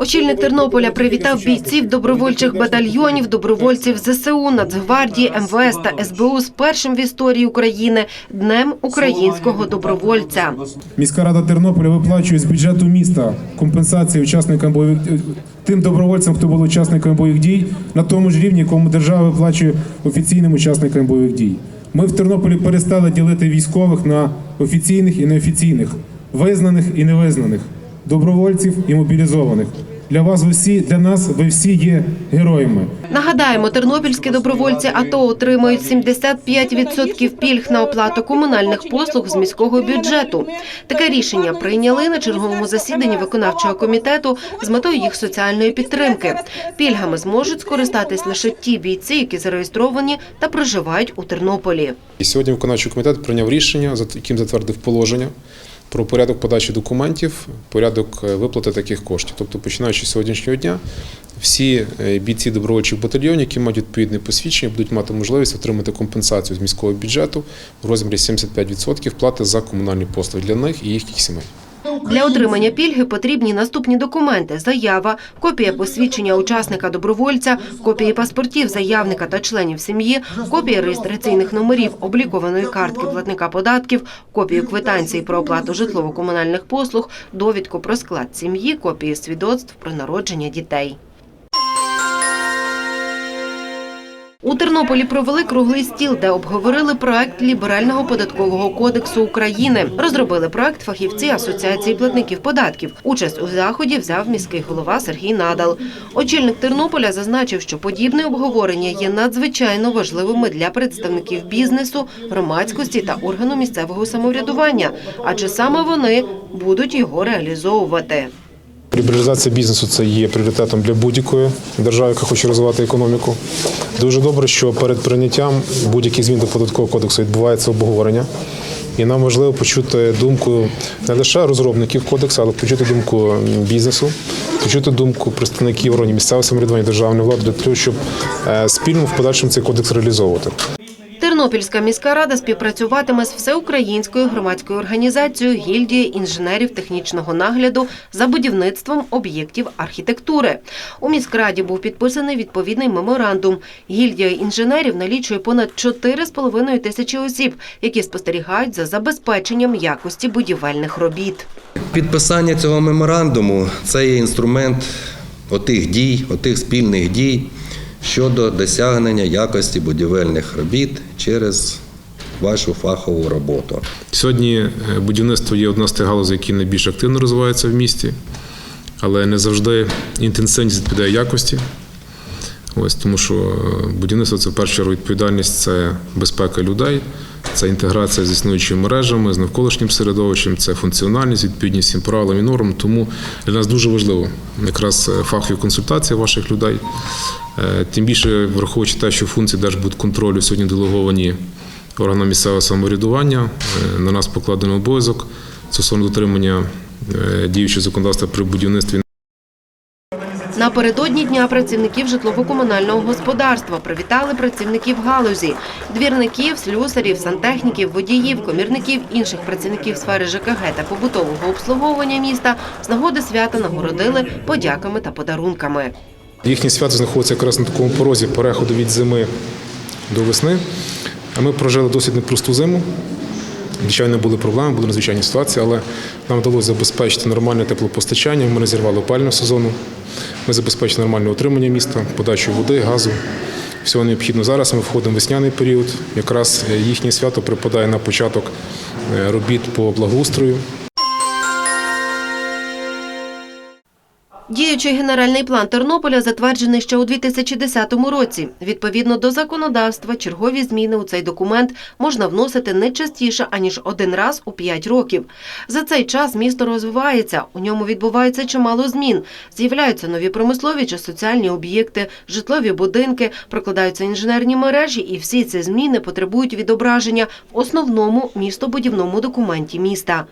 Очільник Тернополя привітав бійців добровольчих батальйонів, добровольців ЗСУ, Нацгвардії, МВС та СБУ з першим в історії України днем українського добровольця. Міська рада Тернополя виплачує з бюджету міста компенсації учасникам бойових тим добровольцям, хто був учасниками бойових дій, на тому ж рівні, якому держава виплачує офіційним учасникам бойових дій. Ми в Тернополі перестали ділити військових на офіційних і неофіційних, визнаних і невизнаних, добровольців і мобілізованих. Для вас ви всі, для нас ви всі є героями. Нагадаємо, тернопільські добровольці АТО отримують 75% пільг на оплату комунальних послуг з міського бюджету. Таке рішення прийняли на черговому засіданні виконавчого комітету з метою їх соціальної підтримки. Пільгами зможуть скористатись лише ті бійці, які зареєстровані та проживають у Тернополі. І сьогодні виконавчий комітет прийняв рішення, за яким затвердив положення про порядок подачі документів, порядок е, виплати таких коштів. Тобто, починаючи з сьогоднішнього дня, всі е, бійці добровольчих батальйонів, які мають відповідне посвідчення, будуть мати можливість отримати компенсацію з міського бюджету в розмірі 75% плати за комунальні послуги для них і їхніх сімей. Для отримання пільги потрібні наступні документи: заява, копія посвідчення учасника добровольця, копії паспортів заявника та членів сім'ї, копія реєстраційних номерів облікованої картки платника податків, копію квитанції про оплату житлово-комунальних послуг, довідку про склад сім'ї, копії свідоцтв про народження дітей. У Тернополі провели круглий стіл, де обговорили проект ліберального податкового кодексу України. Розробили проект фахівці Асоціації платників податків. Участь у заході взяв міський голова Сергій Надал. Очільник Тернополя зазначив, що подібне обговорення є надзвичайно важливими для представників бізнесу, громадськості та органу місцевого самоврядування, адже саме вони будуть його реалізовувати. Лібералізація бізнесу це є пріоритетом для будь-якої держави, яка хоче розвивати економіку. Дуже добре, що перед прийняттям будь-яких змін до податкового кодексу відбувається обговорення. І нам важливо почути думку не лише розробників кодексу, але почути думку бізнесу, почути думку представників органів місцевого самоврядування державної влади для того, щоб е, спільно в подальшому цей кодекс реалізовувати. Тернопільська міська рада співпрацюватиме з всеукраїнською громадською організацією гільдії інженерів технічного нагляду за будівництвом об'єктів архітектури. У міськраді був підписаний відповідний меморандум. Гільдія інженерів налічує понад 4,5 тисячі осіб, які спостерігають за забезпеченням якості будівельних робіт. Підписання цього меморандуму це є інструмент отих дій, отих спільних дій щодо досягнення якості будівельних робіт через вашу фахову роботу. Сьогодні е, будівництво є одна з тих галузей, які найбільш активно розвиваються в місті, але не завжди інтенсивність відповідає якості. Ось тому, що е, будівництво це в першу чергу відповідальність, це безпека людей, це інтеграція з існуючими мережами, з навколишнім середовищем, це функціональність, відповідність всім правилам і нормам. Тому для нас дуже важливо якраз е, фахові консультації ваших людей. Е, Тим більше враховуючи те, що функції держбудконтролю сьогодні делеговані органам місцевого самоврядування. Е, На нас покладено обов'язок стосовно дотримання діючого законодавства при будівництві. Напередодні дня працівників житлово-комунального господарства привітали працівників галузі, двірників, слюсарів, сантехніків, водіїв, комірників, інших працівників сфери ЖКГ та побутового обслуговування міста з нагоди свята нагородили подяками та подарунками. Їхнє свято знаходиться якраз на такому порозі переходу від зими до весни. А ми прожили досить непросту зиму. Звичайно, були проблеми, були надзвичайні ситуації, але нам вдалося забезпечити нормальне теплопостачання. Ми не зірвали опального сезону. Ми забезпечили нормальне утримання міста, подачу води, газу. Всього необхідно зараз. Ми входимо в весняний період. Якраз їхнє свято припадає на початок е, робіт по благоустрою. Діючий генеральний план Тернополя затверджений ще у 2010 році. Відповідно до законодавства, чергові зміни у цей документ можна вносити не частіше аніж один раз у п'ять років. За цей час місто розвивається. У ньому відбувається чимало змін. З'являються нові промислові чи соціальні об'єкти, житлові будинки, прокладаються інженерні мережі, і всі ці зміни потребують відображення в основному містобудівному документі міста.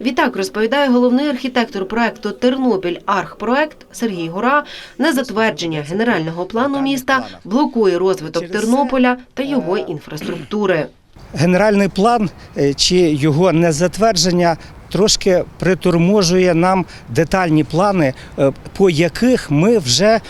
Відтак розповідає головний архітектор проекту Тернопіль Архпроект Сергій Гора. Незатвердження генерального плану міста блокує розвиток Тернополя та його інфраструктури. генеральний план е, чи його незатвердження трошки приторможує нам детальні плани, е, по яких ми вже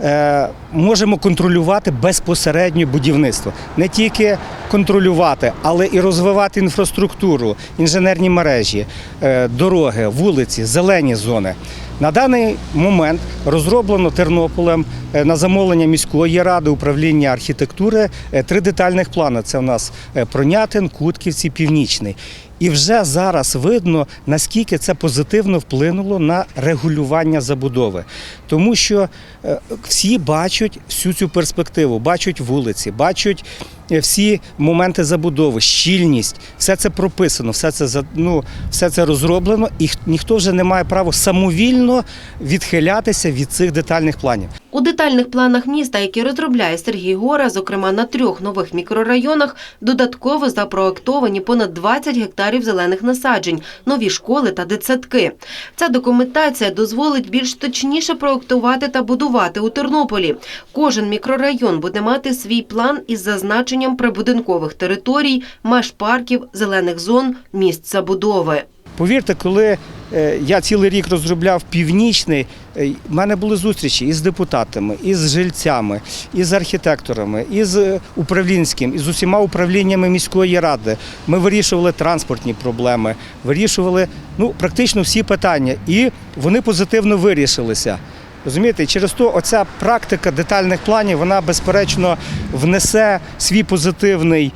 е, можемо контролювати безпосередньо будівництво. Не тільки контролювати, але і розвивати інфраструктуру, інженерні мережі, е, дороги, вулиці, зелені зони. На даний момент розроблено Тернополем е, на замовлення міської ради управління архітектури е, три детальних плани. Це у нас е, Пронятин, Кутківці, Північний. І вже зараз видно, наскільки це позитивно вплинуло на регулювання забудови. Тому що е, всі бачать всю цю перспективу, бачать вулиці, бачать е, всі моменти забудови, щільність, все це прописано, все це ну, все це розроблено, і ніхто вже не має права самовільно відхилятися від цих детальних планів. У детальних планах міста, які розробляє Сергій Гора, зокрема на трьох нових мікрорайонах, додатково запроектовані понад 20 гектарів зелених насаджень, нові школи та дитсадки. Ця документація дозволить більш точніше проектувати та будувати у Тернополі. Кожен мікрорайон буде мати свій план із зазначенням прибудинкових територій, меж парків, зелених зон, місць забудови. Повірте, коли е, я цілий рік розробляв північний, е, в мене були зустрічі із депутатами, із жильцями, із архітекторами, із е, управлінським, із усіма управліннями міської ради. Ми вирішували транспортні проблеми, вирішували ну, практично всі питання, і вони позитивно вирішилися. Розумієте, через то оця практика детальних планів, вона безперечно внесе свій позитивний,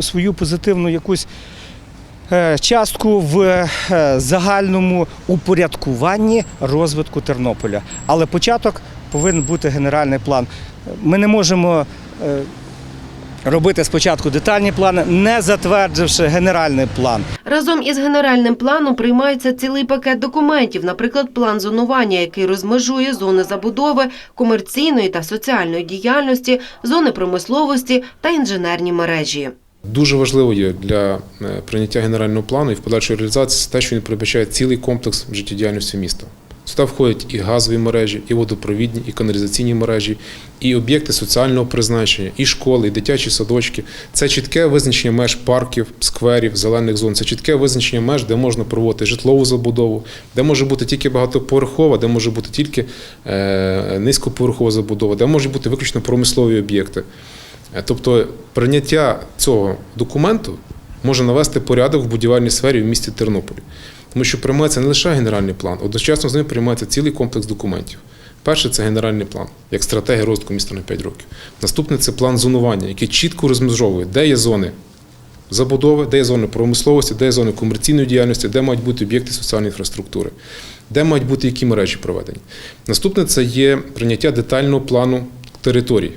свою позитивну якусь частку в е, загальному упорядкуванні розвитку Тернополя. Але початок повинен бути генеральний план. Ми не можемо е, робити спочатку детальні плани, не затвердивши генеральний план. Разом із генеральним планом приймається цілий пакет документів, наприклад, план зонування, який розмежує зони забудови, комерційної та соціальної діяльності, зони промисловості та інженерні мережі. Дуже важливо є для е, прийняття генерального плану і в подальшої реалізації те, що він передбачає цілий комплекс життєдіяльності міста. Сюди входять і газові мережі, і водопровідні, і каналізаційні мережі, і об'єкти соціального призначення, і школи, і дитячі садочки. Це чітке визначення меж парків, скверів, зелених зон. Це чітке визначення меж, де можна проводити житлову забудову, де може бути тільки багатоповерхова, де може бути тільки е, низькоповерхова забудова, де можуть бути виключно промислові об'єкти. Е, Тобто прийняття цього документу може навести порядок в будівельній сфері в місті Тернополі. Тому що приймається не лише генеральний план, одночасно з ним приймається цілий комплекс документів. Перше це генеральний план, як стратегія розвитку міста на 5 років. Наступне це план зонування, який чітко розмежовує, де є зони забудови, де є зони промисловості, де є зони комерційної діяльності, де мають бути об'єкти соціальної інфраструктури, де мають бути які мережі проведені. Наступне це є прийняття детального плану територій.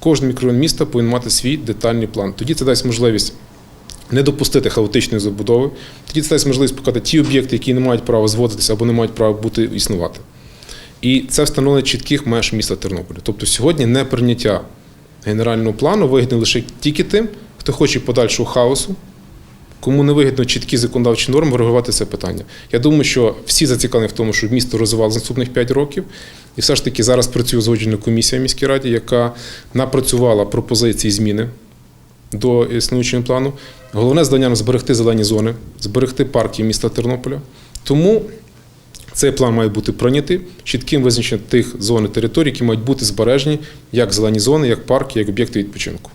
Кожен мікрорайон міста повинен мати свій детальний план. Тоді це дасть можливість не допустити хаотичної забудови. Тоді це дасть можливість показати ті об'єкти, які не мають права зводитися або не мають права бути існувати. І це встановлення чітких меж міста Тернополя. Тобто сьогодні не прийняття генерального плану вигідне лише тільки тим, хто хоче подальшого хаосу, кому не вигідно чіткі законодавчі норми врегулювати це питання. Я думаю, що всі зацікавлені в тому, щоб місто розвивалося наступних 5 років. І все ж таки зараз працює узгоджена комісія в міській раді, яка напрацювала пропозиції зміни до існуючого плану. Головне завдання зберегти зелені зони, зберегти парки міста Тернополя. Тому цей план має бути прийнятий чітким визначенням тих зон і територій, які мають бути збережені як зелені зони, як парки, як об'єкти відпочинку.